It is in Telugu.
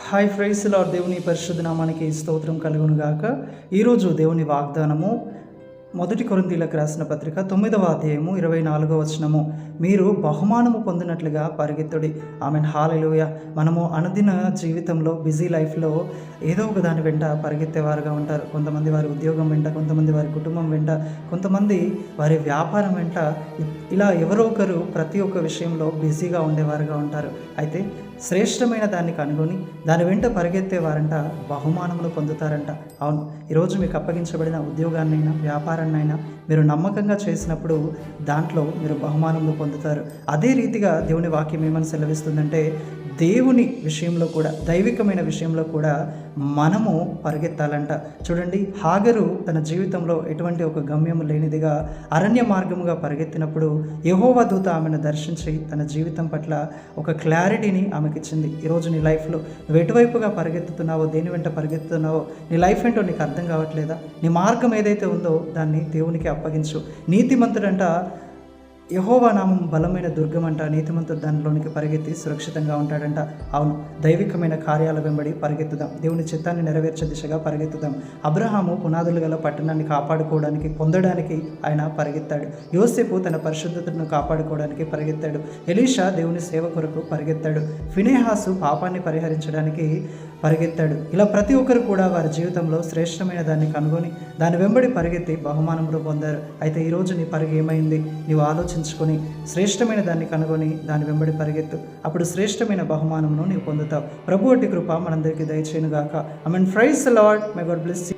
హాయ్ ఫ్రైస్ లార్డ్ దేవుని పరిశుద్ధ నామానికి స్తోత్రం కలుగును గాక ఈరోజు దేవుని వాగ్దానము మొదటి కొరింథీలకు రాసిన పత్రిక తొమ్మిదవ అధ్యాయము ఇరవై నాలుగవ వచనము. మీరు బహుమానము పొందినట్లుగా పరిగెత్తుడి. ఆమె హాలెలుయ. మనము అనుదిన జీవితంలో బిజీ లైఫ్లో ఏదో ఒక దాని వెంట పరిగెత్తేవారుగా ఉంటారు. కొంతమంది వారి ఉద్యోగం వెంట కొంతమంది వారి కుటుంబం వెంట కొంతమంది వారి వ్యాపారం వెంట. ఇలా ఎవరో ఒకరు ప్రతి ఒక్క విషయంలో బిజీగా ఉండేవారుగా ఉంటారు. అయితే శ్రేష్టమైన దాన్ని కనుగొని దాని వెంట పరిగెత్తేవారంట బహుమానములు పొందుతారంట. అవును ఈరోజు మీకు అప్పగించబడిన ఉద్యోగాన్నైనా వ్యాపారాన్నైనా మీరు నమ్మకంగా చేసినప్పుడు దాంట్లో మీరు బహుమానములు పొందుతారు. అదే రీతిగా దేవుని వాక్యం ఏమని సెలవిస్తుందంటే దేవుని విషయంలో కూడా దైవికమైన విషయంలో కూడా మనము పరిగెత్తాలంట. చూడండి హాగరు తన జీవితంలో ఎటువంటి ఒక గమ్యం లేనిదిగా అరణ్య మార్గముగా పరిగెత్తినప్పుడు యహోవ దూత ఆమెను దర్శించి తన జీవితం పట్ల ఒక క్లారిటీని ఆమె ఆమెకి ఇచ్చింది ఈరోజు నీ లైఫ్లో నువ్వు ఎటువైపుగా పరిగెత్తుతున్నావో దేని వెంట పరిగెత్తుతున్నావో నీ లైఫ్ ఏంటో నీకు అర్థం కావట్లేదా? నీ మార్గం ఏదైతే ఉందో దాన్ని దేవునికి అప్పగించు. నీతిమంతుడంట యహోవా నామం బలమైన దుర్గం అంట నీతిమంతుడు దానిలోనికి పరిగెత్తి సురక్షితంగా ఉంటాడంట. అవును దైవికమైన కార్యాల వెంబడి పరిగెత్తుదాం. దేవుని చిత్తాన్ని నెరవేర్చే దిశగా పరిగెత్తుదాం. అబ్రహాము పునాదులు గల పట్టణాన్ని కాపాడుకోవడానికి పొందడానికి ఆయన పరిగెత్తాడు. యోసేపు తన పరిశుద్ధతను కాపాడుకోవడానికి పరిగెత్తాడు. ఎలీషా దేవుని సేవ కొరకు పరిగెత్తాడు. ఫినేహాసు పాపాన్ని పరిహరించడానికి పరిగెత్తాడు. ఇలా ప్రతి ఒక్కరు కూడా వారి జీవితంలో శ్రేష్టమైన దాన్ని కనుగొని దాని వెంబడి పరిగెత్తి బహుమానములు పొందారు. అయితే ఈరోజు నీ పరుగు ఏమైంది? నీవు ఆలోచన ఆలోచించుకొని శ్రేష్టమైన దాన్ని కనుగొని దాని వెంబడి పరిగెత్తు. అప్పుడు శ్రేష్టమైన బహుమానమును నీవు పొందుతావు. ప్రభు అట్టి కృప మనందరికీ దయచేయను గాక I mean praise Lord my God bless